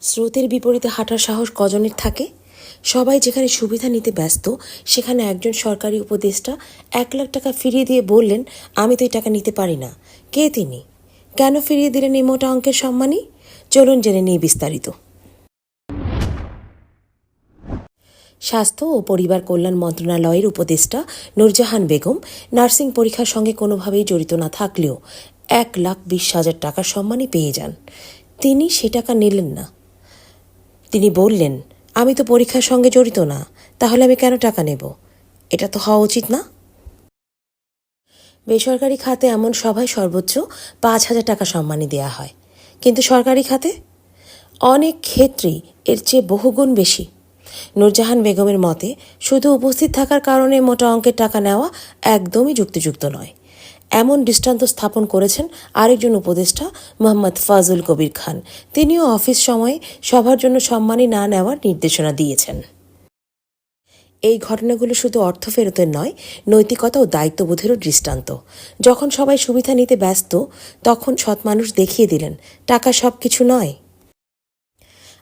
স্রোতের বিপরীতে হাঁটার সাহস কজনের থাকে? সবাই যেখানে সুবিধা নিতে ব্যস্ত, সেখানে একজন সরকারি উপদেষ্টা এক লাখ টাকা ফিরিয়ে দিয়ে বললেন, আমি তো এই টাকা নিতে পারি না। কে তিনি? কেন ফিরিয়ে দিলেন এই মোটা অঙ্কের সম্মানই? চলুন জেনে নিয়ে বিস্তারিত। স্বাস্থ্য ও পরিবার কল্যাণ মন্ত্রণালয়ের উপদেষ্টা নূরজাহান বেগম নার্সিং পরীক্ষার সঙ্গে কোনোভাবেই জড়িত না থাকলেও এক লাখ বিশ হাজার টাকার সম্মানই পেয়ে যান। তিনি সে টাকা নিলেন না। তিনি বললেন, আমি তো পরীক্ষার সঙ্গে জড়িত না, তাহলে আমি কেন টাকা নেব? এটা তো হওয়া উচিত না? বেসরকারি খাতে এমন সভায় সর্বোচ্চ পাঁচ হাজার টাকা সম্মানী দেওয়া হয়। কিন্তু সরকারি খাতে? অনেক ক্ষেত্রেই এর চেয়ে বহুগুণ বেশি। নূরজাহান বেগমের মতে, শুধু উপস্থিত থাকার কারণে মোটা অঙ্কের টাকা নেওয়া একদমই যুক্তিযুক্ত নয়। এমন দৃষ্টান্ত স্থাপন করেছেন আরেকজন উপদেষ্টা, মোহাম্মদ ফাজুল কবির খান। তিনিও অফিস সময়ে সবার জন্য সম্মানী না নেওয়ার নির্দেশনা দিয়েছেন। এই ঘটনাগুলো শুধু অর্থ ফেরতের নয়, নৈতিকতা ও দায়িত্ববোধেরও দৃষ্টান্ত। যখন সবাই সুবিধা নিতে ব্যস্ত, তখন সৎ মানুষ দেখিয়ে দিলেন, টাকা সব কিছু নয়।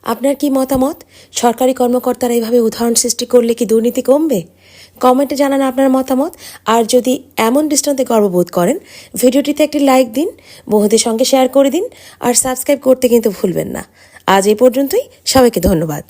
আপনার কি মতামত? সরকারি কর্মকর্তারা এইভাবে উদাহরণ সৃষ্টি করলে কি দুর্নীতি কমবে? কমেন্টে জানান আপনার মতামত। আর যদি এমন দৃষ্টান্তে গর্ববোধ করেন, ভিডিওটিতে একটি লাইক দিন বহুদের সঙ্গে শেয়ার করে দিন, আর সাবস্ক্রাইব করতে কিন্তু ভুলবেন না। আজ এই পর্যন্তই। সবাইকে ধন্যবাদ।